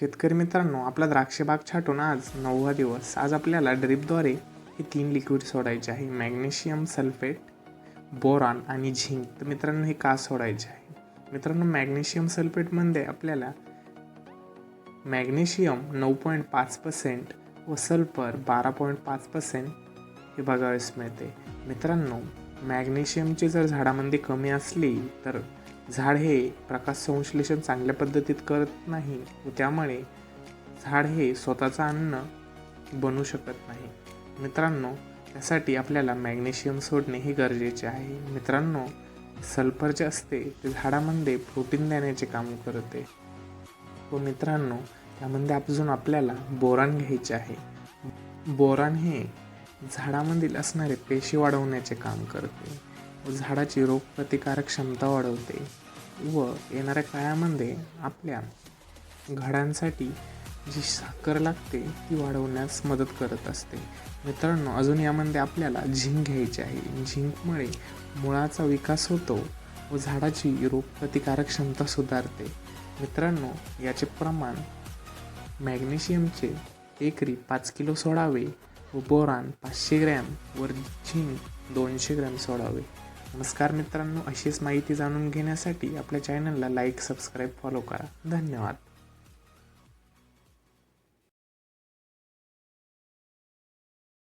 शेतकरी मित्रांनो आपला द्राक्षबाग छाटून आज नववा दिवस. आज आपल्याला ड्रिपद्वारे हे तीन लिक्विड सोडायचे आहे. मॅग्नेशियम सल्फेट बोरॉन आणि झिंक. तर मित्रांनो हे का सोडायचे आहे? मित्रांनो मॅग्नेशियम सल्फेटमध्ये आपल्याला मॅग्नेशियम नऊ पॉईंट पाच पर्सेंट व सल्फर बारा पॉईंट पाच पर्सेंट हे बघावयास मिळते. मित्रांनो मॅग्नेशियमची जर झाडामध्ये कमी असली तर झाड हे प्रकाश संश्लेषण चांगल्या पद्धतीत करत नाही व त्यामुळे झाड हे स्वतःचं अन्न बनू शकत नाही. मित्रांनो त्यासाठी आपल्याला मॅग्नेशियम सोडणे हे गरजेचे आहे. मित्रांनो सल्फर जे असते ते झाडामध्ये प्रोटीन देण्याचे काम करते. व मित्रांनो त्यामध्ये अजून आपल्याला बोरान घ्यायचे आहे. बोरान हे झाडामधील असणारे पेशी वाढवण्याचे काम करते. झाडाची रोगप्रतिकारक क्षमता वाढवते व येणाऱ्या काळामध्ये आपल्या घडांसाठी जी साखर लागते ती वाढवण्यास मदत करत असते. मित्रांनो अजून यामध्ये आपल्याला झिंक घ्यायची आहे. झिंकमुळे मुळाचा विकास होतो व झाडाची रोगप्रतिकारक क्षमता सुधारते. मित्रांनो याचे प्रमाण मॅग्नेशियमचे एकरी पाच किलो सोडावे व बोरान पाचशे ग्रॅम व झिंक दोनशे ग्रॅम सोडावे. नमस्कार मित्रांनो अशीच माहिती जाणून घेण्यासाठी आपल्या चॅनलला लाईक सबस्क्राईब फॉलो करा. धन्यवाद.